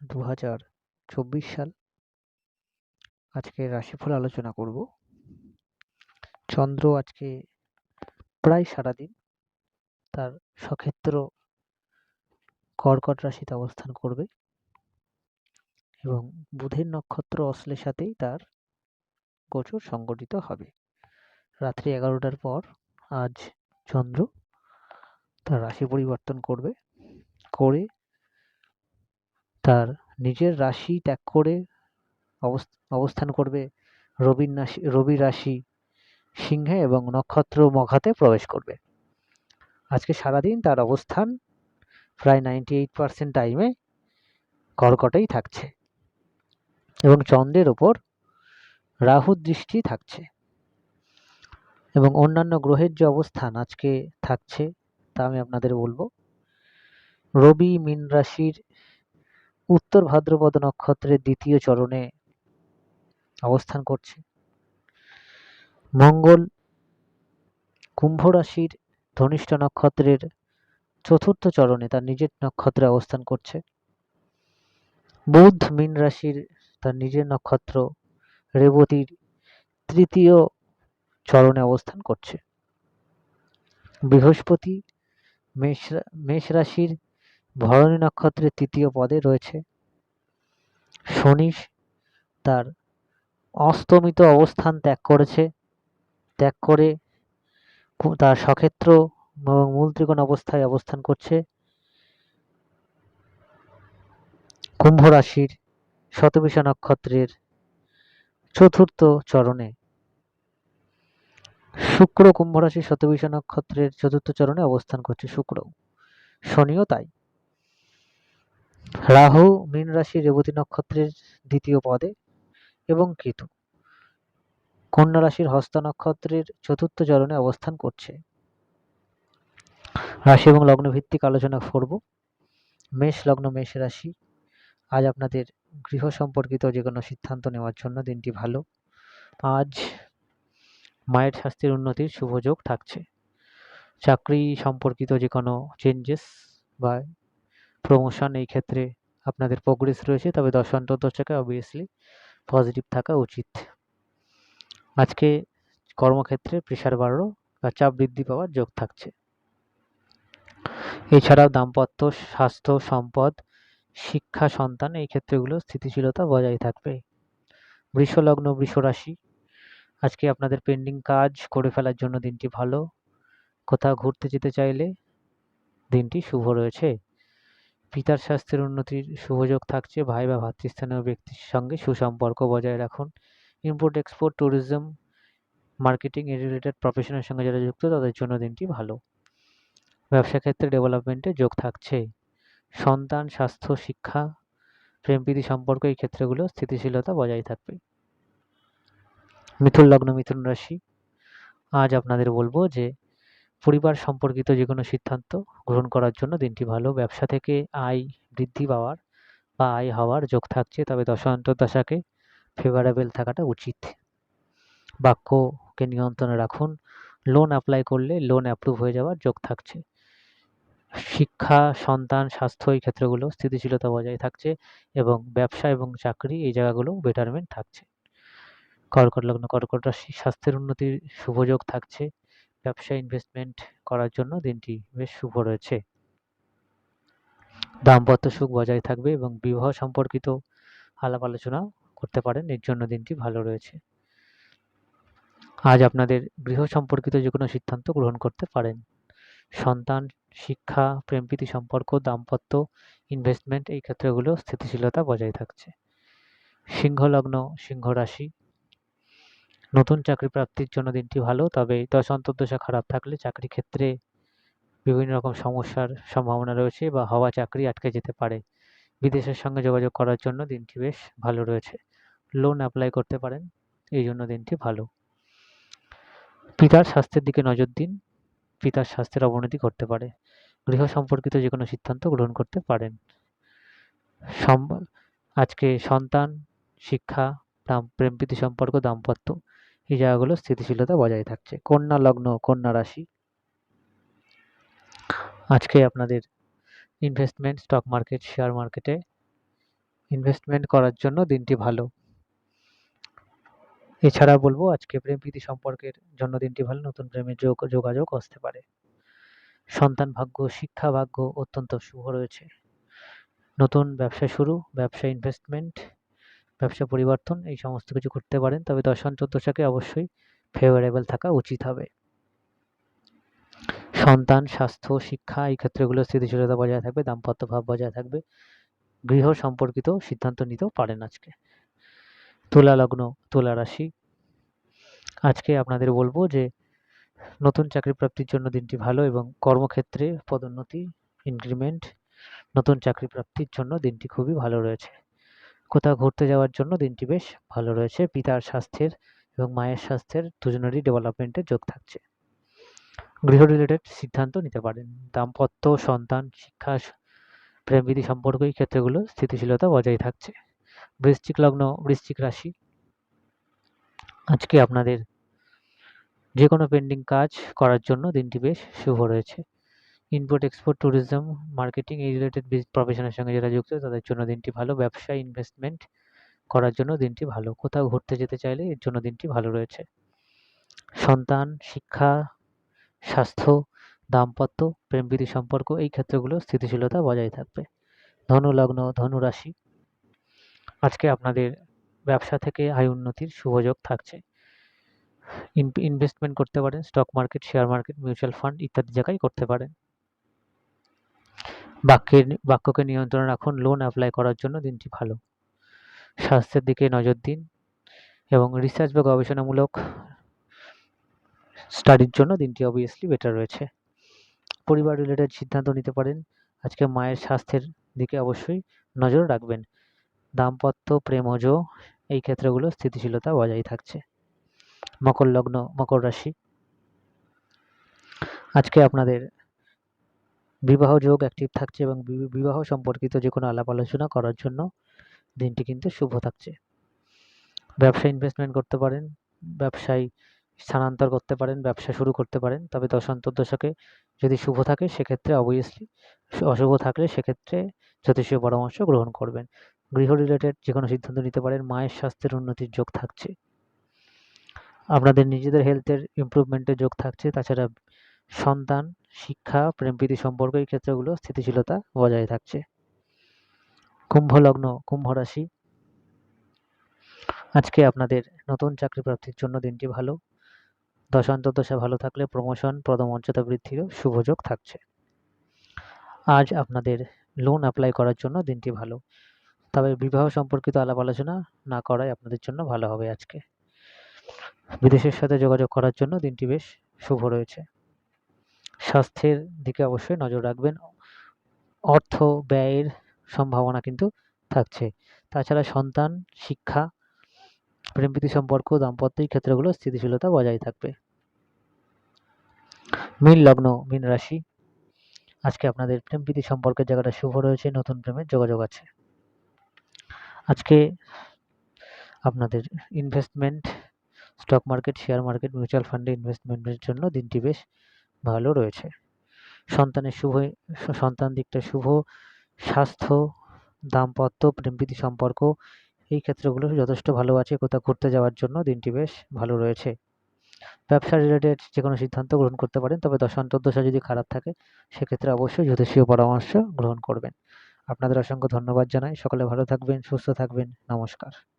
দু হাজার চব্বিশ সাল আজকে রাশিফল আলোচনা করব। চন্দ্র আজকে প্রায় সারাদিন তার সক্ষেত্র কর্কট রাশিতে অবস্থান করবে এবং বুধের নক্ষত্র অশ্লের সাথেই তার গোচর সংগঠিত হবে। রাত্রি এগারোটার পর আজ চন্দ্র তার রাশি পরিবর্তন করবে, করে তার নিজের রাশি ত্যাগ করে অবস্থান করবে। রবির রাশি রবি রাশি সিংহে এবং নক্ষত্র মঘাতে প্রবেশ করবে। আজকে সারাদিন তার অবস্থান প্রায় নাইনটি এইট পার্সেন্ট টাইমে কর্কটেই থাকছে এবং চন্দ্রের ওপর রাহুর দৃষ্টি থাকছে এবং অন্যান্য গ্রহের যে অবস্থান আজকে থাকছে তা আমি আপনাদের বলব। রবি, মীন রাশির উত্তর ভাদ্রপদ নক্ষত্রের দ্বিতীয় চরণে অবস্থান করছে। মঙ্গল কুম্ভ রাশির ধনিষ্ঠ নক্ষত্রের চতুর্থ চরণে তার নিজের নক্ষত্রে অবস্থান করছে। বুধ মীন রাশির তার নিজের নক্ষত্র রেবতীর তৃতীয় চরণে অবস্থান করছে। বৃহস্পতি মেষ মেষ রাশির ভরণী নক্ষত্রের তৃতীয় পদে রয়েছে। শনি তার অস্তমিত অবস্থান ত্যাগ করেছে। ত্যাগ করে তার সক্ষেত্র এবং মূল ত্রিকোণ অবস্থায় অবস্থান করছে। কুম্ভ রাশির শতবিশা নক্ষত্রের চতুর্থ চরণে। শুক্র কুম্ভ রাশির শতবিশা নক্ষত্রের চতুর্থ চরণে অবস্থান করছে শুক্র। শনিও তাই। রাহু, মীন রাশি, রেবতী নক্ষত্রের দ্বিতীয় পদে এবং কেতু। কন্যা রাশির হস্ত নক্ষত্রের চতুর্থ চরণে অবস্থান করছে। রাশি এবং লগ্ন ভিত্তিক আলোচনা করব। মেষ, লগ্ন, মেষ রাশি। আজ আপনাদের গৃহ সম্পর্কিত যে কোনো সিদ্ধান্ত নেওয়ার জন্য দিনটি ভালো। আজ মায়ের স্বাস্থ্যের উন্নতির শুভযোগ থাকছে। চাকরি সম্পর্কিত যে কোনো চেঞ্জেস বা প্রমোশন এই ক্ষেত্রে আপনাদের প্রোগ্রেস রয়েছে, তবে দশ অন্তর্দশাকে অবভিয়াসলি পজিটিভ থাকা উচিত। আজকে কর্মক্ষেত্রে প্রেশার বাড়ানো বা চাপ বৃদ্ধি পাওয়ার যোগ থাকছে। এছাড়াও দাম্পত্য স্বাস্থ্য সম্পদ, শিক্ষা, সন্তান এই ক্ষেত্রেগুলো স্থিতিশীলতা বজায় থাকবে। বৃষলগ্ন বৃষ রাশি আজকে আপনাদের পেন্ডিং কাজ করে ফেলার জন্য দিনটি ভালো। কোথাও ঘুরতে যেতে চাইলে দিনটি শুভ রয়েছে। পিতার স্বাস্থ্যের উন্নতির শুভযোগ থাকছে। ভাই বা ভাতৃস্থানীয় ব্যক্তির সঙ্গে সুসম্পর্ক বজায় রাখুন। ইম্পোর্ট এক্সপোর্ট ট্যুরিজম মার্কেটিং এ রিলেটেড প্রফেশনের সঙ্গে যারা যুক্ত, তাদের জন্য দিনটি ভালো। ব্যবসা ক্ষেত্রে ডেভেলপমেন্টে যোগ থাকছে। সন্তান, স্বাস্থ্য, শিক্ষা, প্রেমপ্রীতি সম্পর্ক এই ক্ষেত্রগুলো স্থিতিশীলতা বজায় থাকবে। মিথুন লগ্ন, মিথুন রাশি। আজ আপনাদের বলব যে পরিবার সম্পর্কিত যে কোনো সিদ্ধান্ত গ্রহণ করার জন্য দিনটি ভালো। ব্যবসা থেকে আয় বৃদ্ধি পাওয়ার বা আয় হওয়ার যোগ থাকছে, তবে দশা অন্তর্দশাকে ফেভারেবল থাকাটা উচিত। বাক্যকে নিয়ন্ত্রণে রাখুন। লোন অ্যাপ্লাই করলে লোন অ্যাপ্রুভ হয়ে যাওয়ার যোগ থাকছে। শিক্ষা, সন্তান, স্বাস্থ্য এই ক্ষেত্রগুলো স্থিতিশীলতা বজায় থাকছে এবং ব্যবসা এবং চাকরি এই জায়গাগুলো বেটারমেন্ট থাকছে। কর্কট লগ্ন, কর্কট রাশি, স্বাস্থ্যের উন্নতির শুভযোগ থাকছে। ব্যবসা ইনভেস্টমেন্ট করার জন্য দিনটি বেশ শুভ রয়েছে। দাম্পত্য সুখ বজায় থাকবে এবং বিবাহ সম্পর্কিত আলাপ আলোচনা করতে পারেন, এর জন্য দিনটি ভালো রয়েছে। আজ আপনাদের গৃহ সম্পর্কিত যে কোনো সিদ্ধান্ত গ্রহণ করতে পারেন। সন্তান, শিক্ষা প্রেমপ্রীতি সম্পর্ক, দাম্পত্য ইনভেস্টমেন্ট এই ক্ষেত্রগুলো স্থিতিশীলতা বজায় থাকছে। সিংহ লগ্ন সিংহ রাশি নতুন চাকরি প্রাপ্তির জন্য দিনটি ভালো, তবে দশ অন্তর্দশা খারাপ থাকলে চাকরি ক্ষেত্রে বিভিন্ন রকম সমস্যার সম্ভাবনা রয়েছে বা হওয়া চাকরি আটকে যেতে পারে। বিদেশের সঙ্গে যোগাযোগ করার জন্য দিনটি বেশ ভালো রয়েছে। লোন অ্যাপ্লাই করতে পারেন, এই জন্য দিনটি ভালো। পিতার স্বাস্থ্যের দিকে নজর দিন, পিতার স্বাস্থ্যের অবনতি করতে পারে। গৃহ সম্পর্কিত যে কোনো সিদ্ধান্ত গ্রহণ করতে পারেন। আজকে সন্তান, শিক্ষা দাম- প্রেমপ্রীতি সম্পর্ক দাম্পত্য। এই জায়গাগুলো স্থিতিশীলতা বজায় থাকছে। কন্যা লগ্ন, কন্যা রাশি। আজকে আপনাদের ইনভেস্টমেন্ট স্টক মার্কেট শেয়ার মার্কেটে ইনভেস্টমেন্ট করার জন্য দিনটি ভালো। এছাড়া বলব, আজকে প্রেম প্রীতি সম্পর্কের জন্য দিনটি ভালো, নতুন প্রেমের যোগ, যোগাযোগ আসতে পারে। সন্তান ভাগ্য, শিক্ষা ভাগ্য অত্যন্ত শুভ রয়েছে। নতুন ব্যবসা শুরু, ব্যবসা ইনভেস্টমেন্ট ব্যবসা পরিবর্তন, এই সমস্ত কিছু করতে পারেন। তবে দশান্ত দশাকে অবশ্যই ফেভারেবল থাকা উচিত হবে। সন্তান, স্বাস্থ্য, শিক্ষা, এই ক্ষেত্রগুলো স্থিতিশীলতা বজায় থাকবে, দাম্পত্য ভাব বজায় থাকবে। গৃহ সম্পর্কিত সিদ্ধান্ত নিতেও পারেন আজকে। তুলা লগ্ন, তুলা রাশি। আজকে আপনাদের বলব যে, নতুন চাকরি প্রাপ্তির জন্য দিনটি ভালো এবং কর্মক্ষেত্রে পদোন্নতি ইনক্রিমেন্ট নতুন চাকরি প্রাপ্তির জন্য দিনটি খুবই ভালো রয়েছে। কোথাও ঘুরতে যাওয়ার জন্য দিনটি বেশ ভালো রয়েছে। পিতার স্বাস্থ্যের এবং মায়ের স্বাস্থ্যের দুজনেরই ডেভেলপমেন্টের যোগ থাকছে। গৃহ রিলেটেড সিদ্ধান্ত নিতে পারেন। দাম্পত্য, সন্তান, শিক্ষা, প্রেমবিধি সম্পর্ক এই ক্ষেত্রগুলো স্থিতিশীলতা বজায় থাকছে। বৃশ্চিক লগ্ন, বৃশ্চিক রাশি। আজকে আপনাদের যে কোনো পেন্ডিং কাজ করার জন্য দিনটি বেশ শুভ রয়েছে। ইনপুট এক্সপোর্ট ট্যুরিজম মার্কেটিং এই রিলেটেড প্রফেশনের সঙ্গে যারা যুক্ত, তাদের জন্য দিনটি ভালো। ব্যবসা ইনভেস্টমেন্ট করার জন্য দিনটি ভালো। কোথাও ঘুরতে যেতে চাইলে এর জন্য দিনটি ভালো রয়েছে। সন্তান, শিক্ষা, স্বাস্থ্য, দাম্পত্য প্রেমবিধি সম্পর্ক, এই ক্ষেত্রগুলো স্থিতিশীলতা বজায় থাকবে। ধনু লগ্ন, ধনু রাশি। আজকে আপনাদের ব্যবসা থেকে আয় উন্নতির শুভযোগ থাকছে। ইনভেস্টমেন্ট করতে পারেন stock market share market mutual fund ইত্যাদি জায়গায় করতে পারেন। বাক্যের বাক্যকে নিয়ন্ত্রণে রাখুন। লোন অ্যাপ্লাই করার জন্য দিনটি ভালো। স্বাস্থ্যের দিকে নজর দিন এবং রিসার্চ বা গবেষণামূলক স্টাডির জন্য দিনটি অবভিয়াসলি বেটার রয়েছে। পরিবার রিলেটেড সিদ্ধান্ত নিতে পারেন। আজকে মায়ের স্বাস্থ্যের দিকে অবশ্যই নজর রাখবেন। দাম্পত্য, প্রেমজ এই ক্ষেত্রগুলো স্থিতিশীলতা বজায় থাকছে। মকর লগ্ন, মকর রাশি। আজকে আপনাদের বিবাহ যোগ অ্যাক্টিভ থাকছে এবং বিবাহ সম্পর্কিত যে কোনো আলাপ আলোচনা করার জন্য দিনটি কিন্তু শুভ থাকছে। ব্যবসা ইনভেস্টমেন্ট করতে পারেন, ব্যবসায় স্থানান্তর করতে পারেন, ব্যবসা শুরু করতে পারেন, তবে দশান্তর দশকে যদি শুভ থাকে সেক্ষেত্রে অবভিয়াসলি অশুভ থাকলে সেক্ষেত্রে জ্যোতিষীয় পরামর্শ গ্রহণ করবেন। গৃহ রিলেটেড যে কোনো সিদ্ধান্ত নিতে পারেন, মায়ের স্বাস্থ্যের উন্নতির যোগ থাকছে। আপনাদের নিজেদের হেলথের ইমপ্রুভমেন্টের যোগ থাকছে, তাছাড়া সন্তান, শিক্ষা, প্রেমপ্রীতি সম্পর্ক এই ক্ষেত্রগুলো স্থিতিশীলতা বজায় থাকছে। কুম্ভ লগ্ন কুম্ভ রাশি আজকে আপনাদের নতুন চাকরি প্রাপ্তির জন্য দিনটি ভালো। দশা ভালো থাকলে প্রমোশন পদমর্যাদা বৃদ্ধিরও শুভযোগ থাকছে। আজ আপনাদের লোন অ্যাপ্লাই করার জন্য দিনটি ভালো। তবে বিবাহ সম্পর্কিত আলাপ আলোচনা না করাই আপনাদের জন্য ভালো হবে আজকে। বিদেশের সাথে যোগাযোগ করার জন্য দিনটি বেশ শুভ রয়েছে। স্বাস্থ্যের দিকে অবশ্যই নজর রাখবেন। অর্থ ব্যয়ের সম্ভাবনা কিন্তু থাকছে। তাছাড়া সন্তান, শিক্ষা, প্রেমপ্রীতি সম্পর্ক, দাম্পত্যের ক্ষেত্রগুলো স্থিতিশীলতা বজায় থাকবে। মীন লগ্ন, মীন রাশি। আজকে আপনাদের প্রেমপ্রীতি সম্পর্কের জায়গাটা শুভ রয়েছে, নতুন প্রেমের যোগাযোগ আছে। আজকে আপনাদের investment stock market share market mutual ফান্ডে ইনভেস্টমেন্টের জন্য দিনটি বেশ ভালো রয়েছে। সন্তানের শুভ, সন্তান দিকটা শুভ, স্বাস্থ্য, দাম্পত্য, প্রেমপ্রীতি সম্পর্ক, এই ক্ষেত্রগুলো যথেষ্ট ভালো আছে কোথাও ঘুরতে যাওয়ার জন্য। দিনটি বেশ ভালো রয়েছে। ব্যবসা রিলেটেড যে কোনো সিদ্ধান্ত গ্রহণ করতে পারেন, তবে দশান্তর্দশা যদি খারাপ থাকে, সেক্ষেত্রে অবশ্যই জ্যোতিষীয় পরামর্শ গ্রহণ করবেন। আপনাদের অসংখ্য ধন্যবাদ জানাই। সকলে ভালো থাকবেন, সুস্থ থাকবেন। নমস্কার।